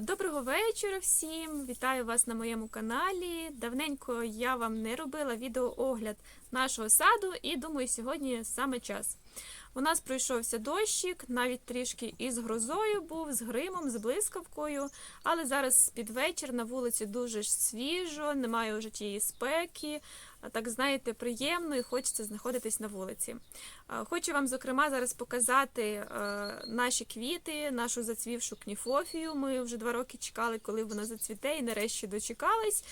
Доброго вечора всім! Вітаю вас на моєму каналі. Давненько я вам не робила відеоогляд нашого саду і думаю, сьогодні саме час. У нас пройшовся дощик, навіть трішки із грозою був, з гримом, з блискавкою. Але зараз під вечір на вулиці дуже свіжо, немає вже тієї спеки. Так знаєте, приємно і хочеться знаходитись на вулиці. Хочу вам, зокрема, зараз показати е, наші квіти, нашу зацвівшу кніфофію. Ми вже два роки чекали, коли вона зацвіте, і нарешті дочекались.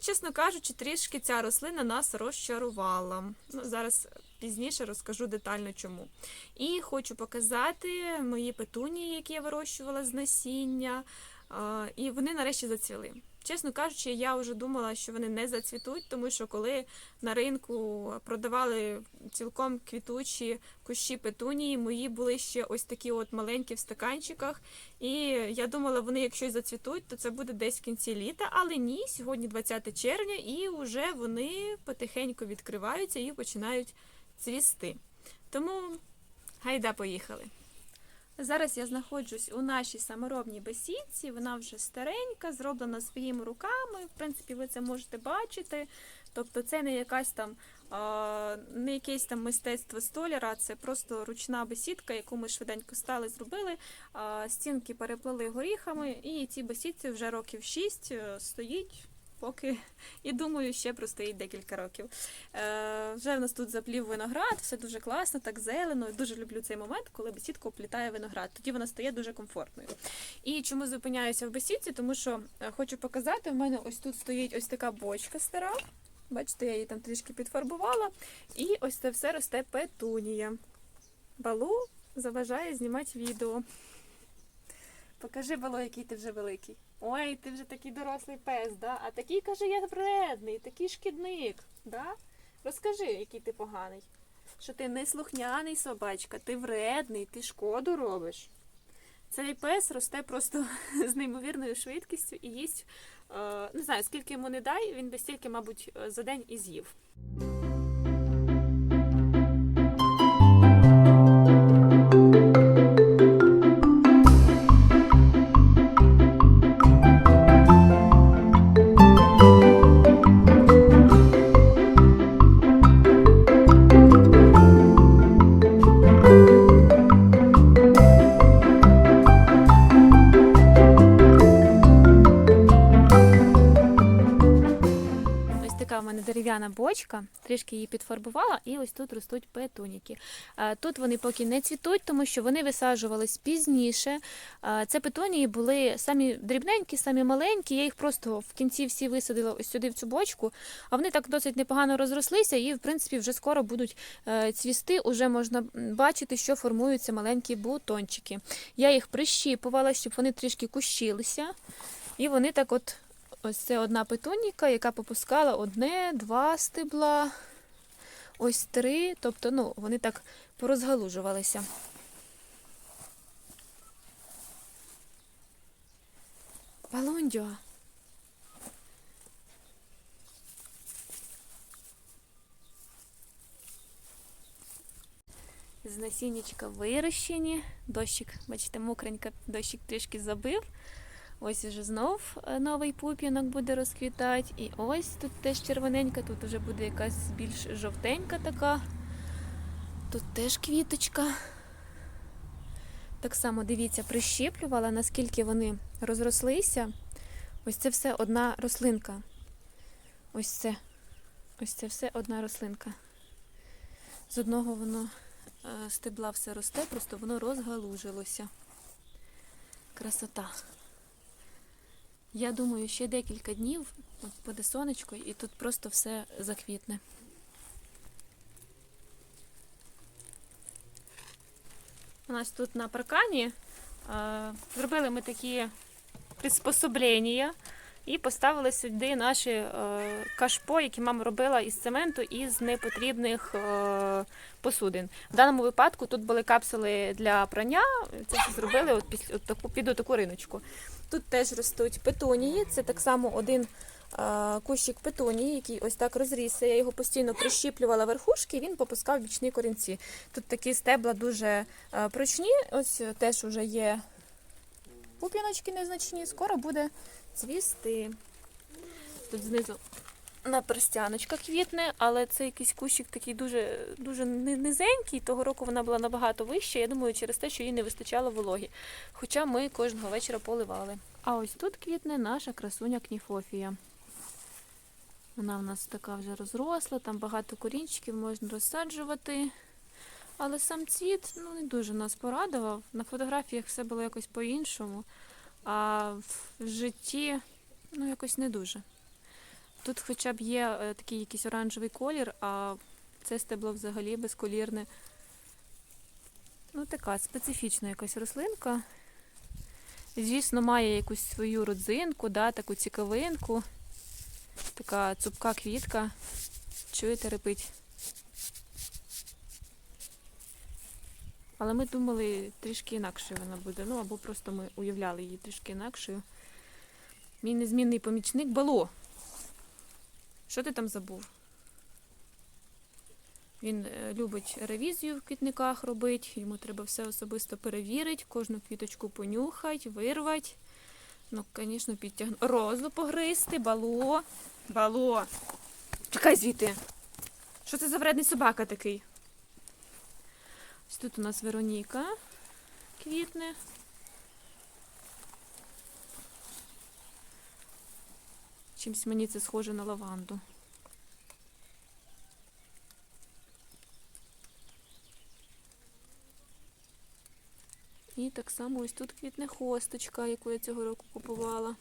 Чесно кажучи, трішки ця рослина нас розчарувала. Ну, зараз пізніше розкажу детально чому. І хочу показати мої петунії, які я вирощувала з насіння. І вони нарешті зацвіли. Чесно кажучи, я вже думала, що вони не зацвітуть, тому що коли на ринку продавали цілком квітучі кущі петунії, мої були ще ось такі от маленькі в стаканчиках. І я думала, вони якщо й зацвітуть, то це буде десь в кінці літа. Але ні, сьогодні 20 червня, і вже вони потихеньку відкриваються і починають цвісти. Тому гайда поїхали. Зараз я знаходжусь у нашій саморобній бесідці. Вона вже старенька, зроблена своїми руками. В принципі, ви це можете бачити. Тобто, це не якась там не якесь там мистецтво столяра, це просто ручна бесідка, яку ми швиденько стали, зробили. Стінки переплели горіхами, і цій бесідці вже років 6 стоїть. Поки і думаю, ще простоїть декілька років. Е, вже в нас тут заплів виноград, все дуже класно, так зелено. Дуже люблю цей момент, коли бесідка оплітає виноград. Тоді вона стає дуже комфортною. І чому зупиняюся в бесідці? Тому що е, хочу показати, в мене ось тут стоїть ось така бочка стара. Бачите, я її там трішки підфарбувала. І ось це все росте петунія. Балу заважає знімати відео. Покажи, Балу, який ти вже великий. Ой, ти вже такий дорослий пес, да? А такий, каже, я вредний, такий шкідник. Да? Розкажи, який ти поганий. Що ти не слухняний собачка, ти вредний, ти шкоду робиш. Цей пес росте просто з неймовірною швидкістю і їсть, е, не знаю, скільки йому не дай, він би стільки, мабуть, е, за день і з'їв. Дерев'яна бочка, трішки її підфарбувала, і ось тут ростуть петуніки. Е, Тут вони поки не цвітуть, тому що вони висаджувались пізніше. Е, Це петунії були самі дрібненькі, самі маленькі. Я їх просто в кінці всі висадила ось сюди в цю бочку, а вони так досить непогано розрослися і, в принципі, вже скоро будуть е, цвісти. Уже можна бачити, що формуються маленькі бутончики. Я їх прищіпувала, щоб вони трішки кущилися. І вони так от Ось це одна петуніка, яка попускала одне, два стебла, ось три. Тобто, ну, вони так порозгалужувалися. Балондьо. З насіннячка вирощені. Дощик, бачите, мокренько, дощик трішки забив. Ось уже знов е, новий пуп'янок буде розквітати. І ось тут теж червоненька, тут вже буде якась більш жовтенька така. Тут теж квіточка. Так само, дивіться, прищіплювала, наскільки вони розрослися. Ось це все одна рослинка. Ось це. Ось це все одна рослинка. З одного воно е, стебла все росте, просто воно розгалужилося. Красота. Я думаю, ще декілька днів буде сонечко, і тут просто все заквітне. У нас тут на паркані е, зробили ми такі приспособлення і поставили сюди наші е, кашпо, які мама робила із цементу і з непотрібних е, посудин. В даному випадку тут були капсули для прання. Це все зробили от після от таку під таку риночку. Тут теж ростуть петунії. Це так само один е, кущик петунії, який ось так розрісся. Я його постійно прищіплювала верхушки, і він попускав бічні корінці. Тут такі стебла дуже прочні. Ось теж вже є пуп'яночки незначні, скоро буде цвісти. Тут знизу на перстяночка квітне, але це якийсь кущик такий дуже, дуже низенький. Того року вона була набагато вища. Я думаю, через те, що їй не вистачало вологі. Хоча ми кожного вечора поливали. А ось тут квітне наша красуня кніфофія. Вона в нас така вже розросла, там багато корінчиків можна розсаджувати. Але сам цвіт ну, не дуже нас порадував. На фотографіях все було якось по-іншому, а в житті ну, якось не дуже. Тут хоча б є е, такий якийсь оранжевий колір, а це стебло взагалі безколірне. Ну, така специфічна якась рослинка. Звісно, має якусь свою родзинку, да, таку цікавинку. Така цупка квітка. Чуєте, репить. Але ми думали, трішки інакшою вона буде. Ну, або просто ми уявляли її трішки інакшою. Мій незмінний помічник Бало. Що ти там забув? Він е, любить ревізію в квітниках робити, йому треба все особисто перевірити, кожну квіточку понюхати, вирвати. Ну, звісно, підтягнути. Розу погризти, бало. Бало. Чекай звідти. Що це за вредний собака такий? Ось тут у нас Вероніка квітне. Чимсь мені це схоже на лаванду. І так само ось тут квітне хосточка, яку я цього року купувала.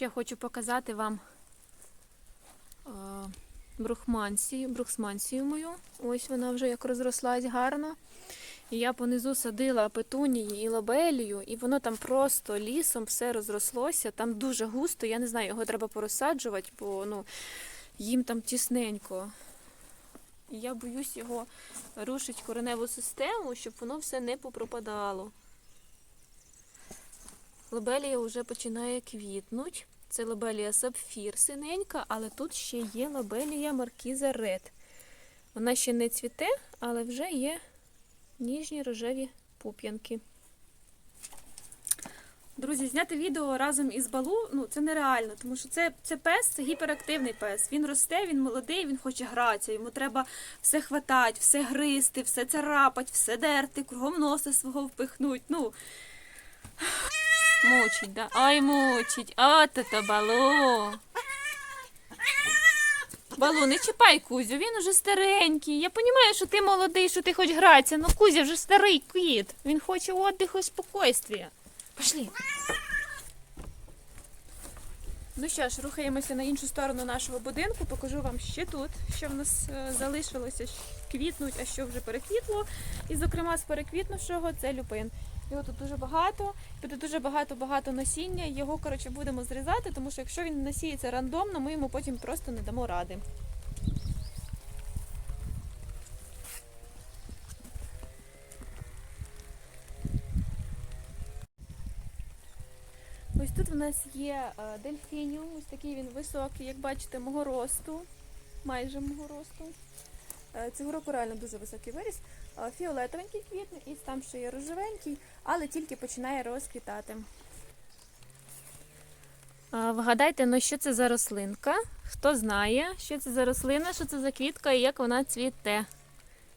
Ще хочу показати вам е, брухмансію, брухсмансію мою. Ось вона вже як розрослась гарно. І я понизу садила петунії і лобелію, і воно там просто лісом все розрослося. Там дуже густо, я не знаю, його треба порозсаджувати, бо ну, їм там тісненько. І я боюсь його рушити кореневу систему, щоб воно все не попропадало. Лобелія вже починає квітнуть. Це лобелія сапфір синенька, але тут ще є лобелія маркіза Ред. Вона ще не цвіте, але вже є ніжні рожеві пуп'янки. Друзі, зняти відео разом із балу ну це нереально, тому що це, це пес, це гіперактивний пес. Він росте, він молодий, він хоче гратися. Йому треба все хватати, все гризти, все царапати, все дерти, кругом носа свого впихнуть. Ну, Мучить, да? Ай, мучить. От это балу. Балу, не чіпай Кузю, він уже старенький. Я розумію, що ти молодий, що ти хоч гратися, але Кузя вже старий кіт. Він хоче віддиху і спокійствия. Пошли. Ну що ж, рухаємося на іншу сторону нашого будинку. Покажу вам ще тут, що в нас е, залишилося квітнуть, а що вже переквітло. І, зокрема, з переквітнувшого це люпин. Його тут дуже багато, буде дуже багато-багато насіння. Його, коротше, будемо зрізати, тому що якщо він насіється рандомно, ми йому потім просто не дамо ради. Ось тут в нас є е, дельфініум, ось такий він високий, як бачите, мого росту, майже мого росту. Е, Цього року реально дуже високий виріс. Фіолетовенький квітне і там ще є рожевенький, але тільки починає розквітати. Вгадайте, ну що це за рослинка? Хто знає, що це за рослина, що це за квітка і як вона цвіте.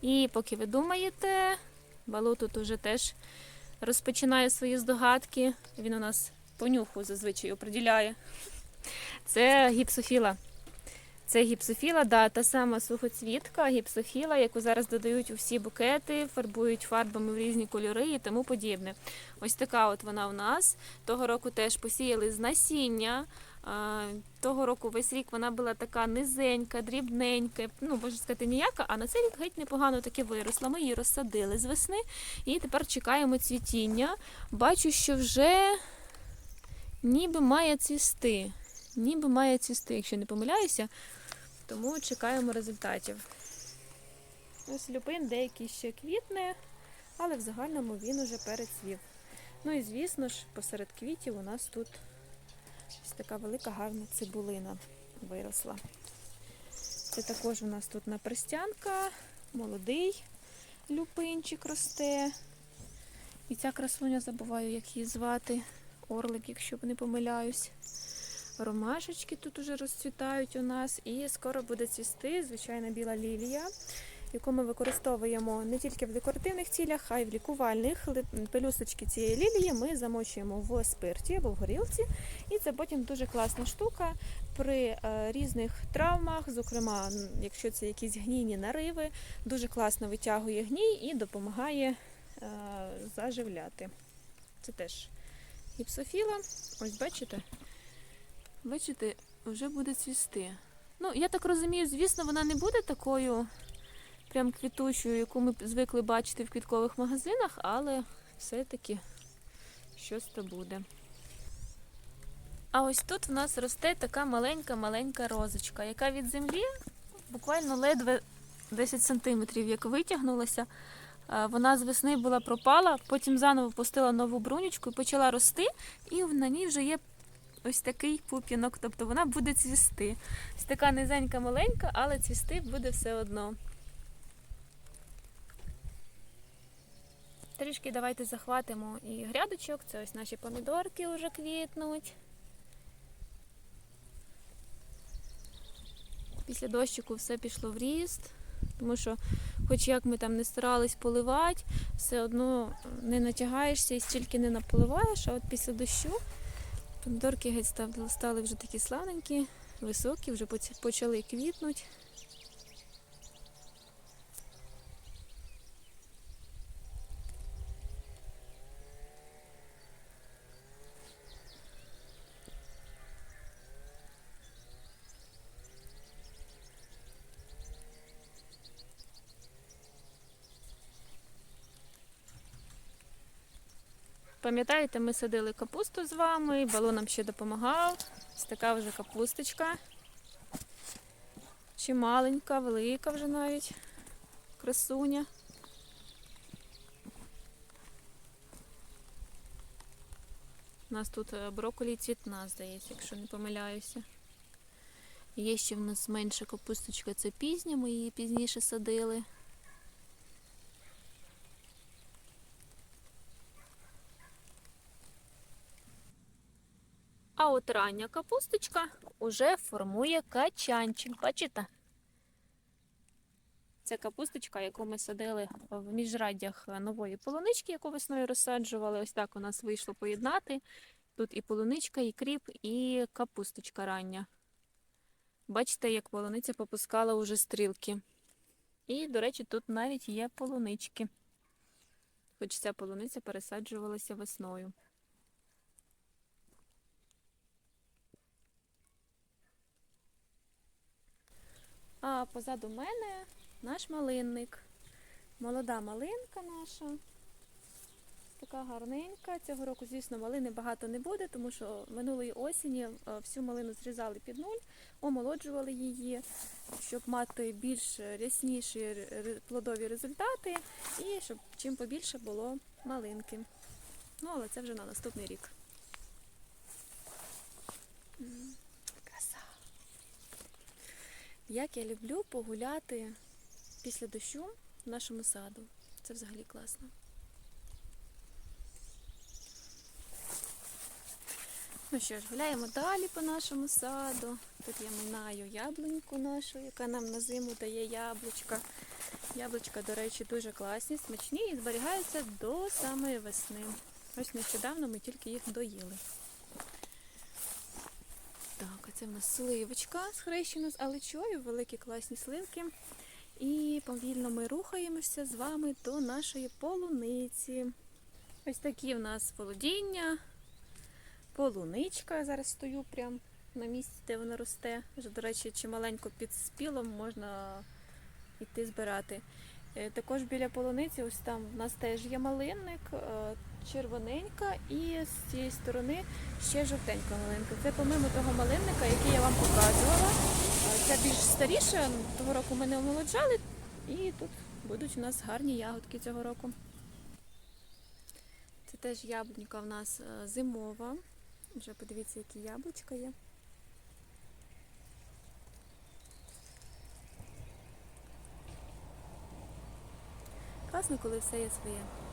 І поки ви думаєте, Балу тут уже теж розпочинає свої здогадки. Він у нас по нюху зазвичай оприділяє. Це гіпсофіла. Це гіпсофіла, да, та сама сухоцвітка, гіпсофіла, яку зараз додають у всі букети, фарбують фарбами в різні кольори і тому подібне. Ось така от вона у нас. Того року теж посіяли з насіння. Того року весь рік вона була така низенька, дрібненька, ну можна сказати, ніяка, а на цей рік геть непогано таки виросла. Ми її розсадили з весни і тепер чекаємо цвітіння. Бачу, що вже ніби має цвісти. Ніби має цвісти, якщо не помиляюся. Тому чекаємо результатів. Ось люпин деякий ще квітне, але в загальному він уже перецвів. Ну і звісно ж, посеред квітів у нас тут ось така велика гарна цибулина виросла. Це також у нас тут напристянка, молодий люпинчик росте. І ця красуня забуваю, як її звати. Орлик, якщо не помиляюсь. Ромашечки тут уже розцвітають у нас, і скоро буде цвісти звичайна біла лілія, яку ми використовуємо не тільки в декоративних цілях, а й в лікувальних. Пелюсточки цієї лілії ми замочуємо в спирті або в горілці, і це потім дуже класна штука при е, різних травмах, зокрема, якщо це якісь гнійні нариви, дуже класно витягує гній і допомагає е, заживляти. Це теж гіпсофіла. Ось бачите? Бачите, вже буде цвісти. Ну, я так розумію, звісно, вона не буде такою прям квітучою, яку ми звикли бачити в квіткових магазинах, але все-таки щось то буде. А ось тут в нас росте така маленька-маленька розочка, яка від землі буквально ледве 10 сантиметрів, як витягнулася. Вона з весни була пропала, потім заново пустила нову брунючку і почала рости, і на ній вже є ось такий пуп'янок, тобто вона буде цвісти. Ось така низенька маленька, але цвісти буде все одно. Трішки давайте захватимо і грядочок. Це ось наші помідорки вже квітнуть. Після дощику все пішло в ріст, тому що, хоч як ми там не старались поливати, все одно не натягаєшся і стільки не наполиваєш, а от після дощу помідорки геть став- стали вже такі славненькі, високі, вже почали квітнути. Пам'ятаєте, ми садили капусту з вами, і Балу нам ще допомагав. Ось така вже капусточка. Чи маленька, велика вже навіть. Красуня. У нас тут е, брокколі цвітна, здається, якщо не помиляюся. Є ще в нас менша капусточка, це пізня, ми її пізніше садили. А от рання капусточка уже формує качанчик. Бачите? Це капусточка, яку ми садили в міжраддях нової полунички, яку весною розсаджували. Ось так у нас вийшло поєднати. Тут і полуничка, і кріп, і капусточка рання. Бачите, як полуниця попускала уже стрілки. І, до речі, тут навіть є полунички. Хоч ця полуниця пересаджувалася весною. А позаду мене наш малинник. Молода малинка наша. Така гарненька. Цього року, звісно, малини багато не буде, тому що минулої осені е, всю малину зрізали під нуль, омолоджували її, щоб мати більш рясніші плодові результати і щоб чим побільше було малинки. Ну, але це вже на наступний рік. М, Краса. Як я люблю погуляти після дощу в нашому саду. Це взагалі класно. Ну що ж, гуляємо далі по нашому саду. Тут я минаю яблуньку нашу, яка нам на зиму дає яблучка. Яблучка, до речі, дуже класні, смачні і зберігаються до самої весни. Ось нещодавно ми тільки їх доїли. Так, а це в нас сливочка схрещена з алечою, великі класні сливки. І повільно ми рухаємося з вами до нашої полуниці. Ось такі в нас володіння. Полуничка. Зараз стою прямо на місці, де вона росте. Вже, до речі, чималенько під спілом можна йти збирати. Е, Також біля полуниці, ось там в нас теж є малинник, е, червоненька, і з цієї сторони ще жовтенька малинка. Це помимо того малинника, який я вам показувала. Це більш старіше, того року ми не омолоджали, і тут будуть у нас гарні ягодки цього року. Це теж яблунька в нас е, зимова. Вже подивіться, які яблучка є. Класно, коли все є своє.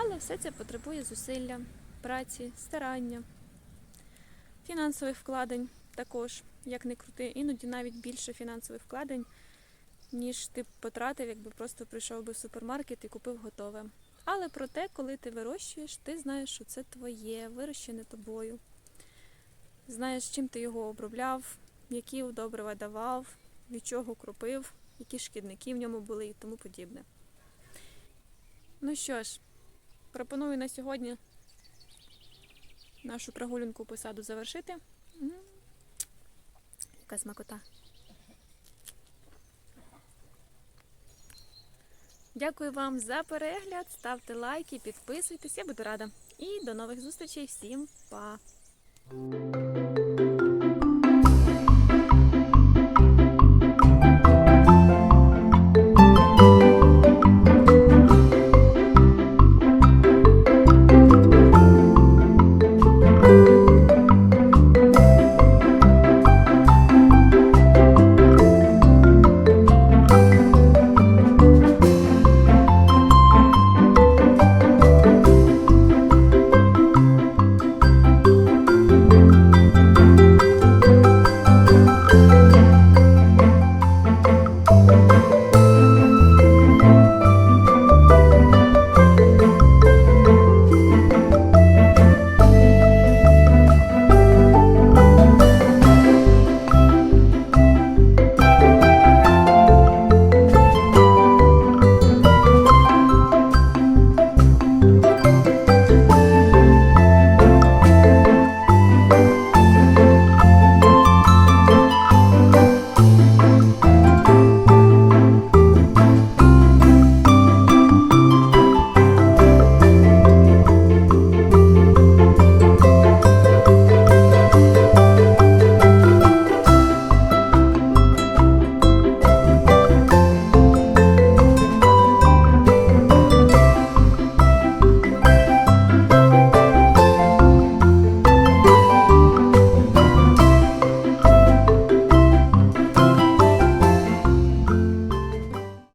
Але все це потребує зусилля, праці, старання, фінансових вкладень також, як не крути, іноді навіть більше фінансових вкладень, ніж ти потратив, якби просто прийшов би в супермаркет і купив готове. Але проте, коли ти вирощуєш, ти знаєш, що це твоє, вирощене тобою. Знаєш, чим ти його обробляв, які добрива давав, від чого кропив, які шкідники в ньому були і тому подібне. Ну що ж, пропоную на сьогодні нашу прогулянку по саду завершити. Яка смакота. Дякую вам за перегляд. Ставте лайки, підписуйтесь, я буду рада. І до нових зустрічей. Всім па!